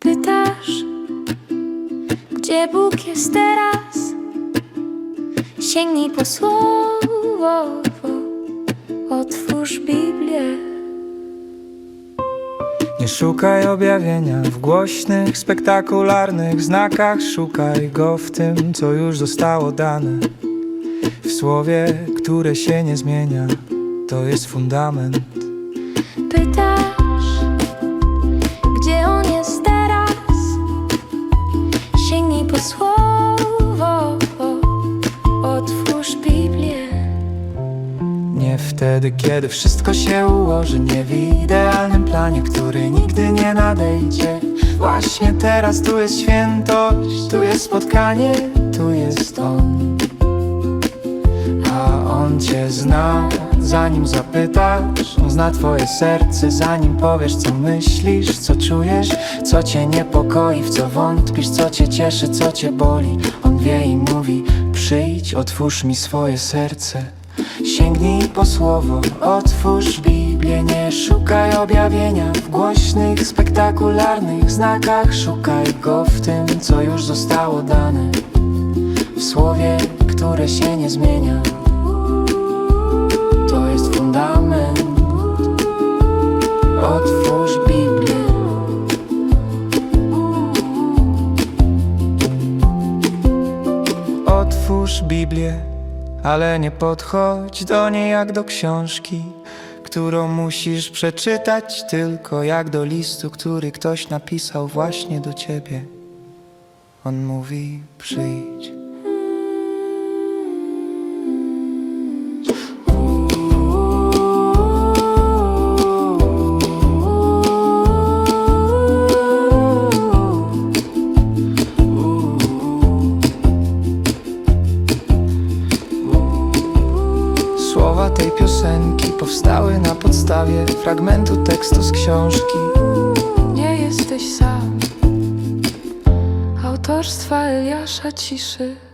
Pytasz, gdzie Bóg jest teraz? Sięgnij po słowo, otwórz Biblię. Nie szukaj objawienia w głośnych, spektakularnych znakach. Szukaj go w tym, co już zostało dane. W słowie, które się nie zmienia, to jest fundament. Wtedy, kiedy wszystko się ułoży, nie w idealnym planie, który nigdy nie nadejdzie. Właśnie teraz tu jest świętość, tu jest spotkanie, tu jest On. A On Cię zna, zanim zapytasz, On zna Twoje serce, zanim powiesz, co myślisz, co czujesz, co Cię niepokoi, w co wątpisz, co Cię cieszy, co Cię boli. On wie i mówi, przyjdź, otwórz mi swoje serce. Sięgnij po słowo, otwórz Biblię, nie szukaj objawienia w głośnych, spektakularnych znakach. Szukaj go w tym, co już zostało dane, w słowie, które się nie zmienia. To jest fundament. Otwórz Biblię. Otwórz Biblię, ale nie podchodź do niej jak do książki, którą musisz przeczytać tylko jak do listu, który ktoś napisał właśnie do ciebie. On mówi: przyjdź. Słowa tej piosenki powstały na podstawie fragmentu tekstu z książki. Nie jesteś sam. Autorstwa Eliasza Ciszy.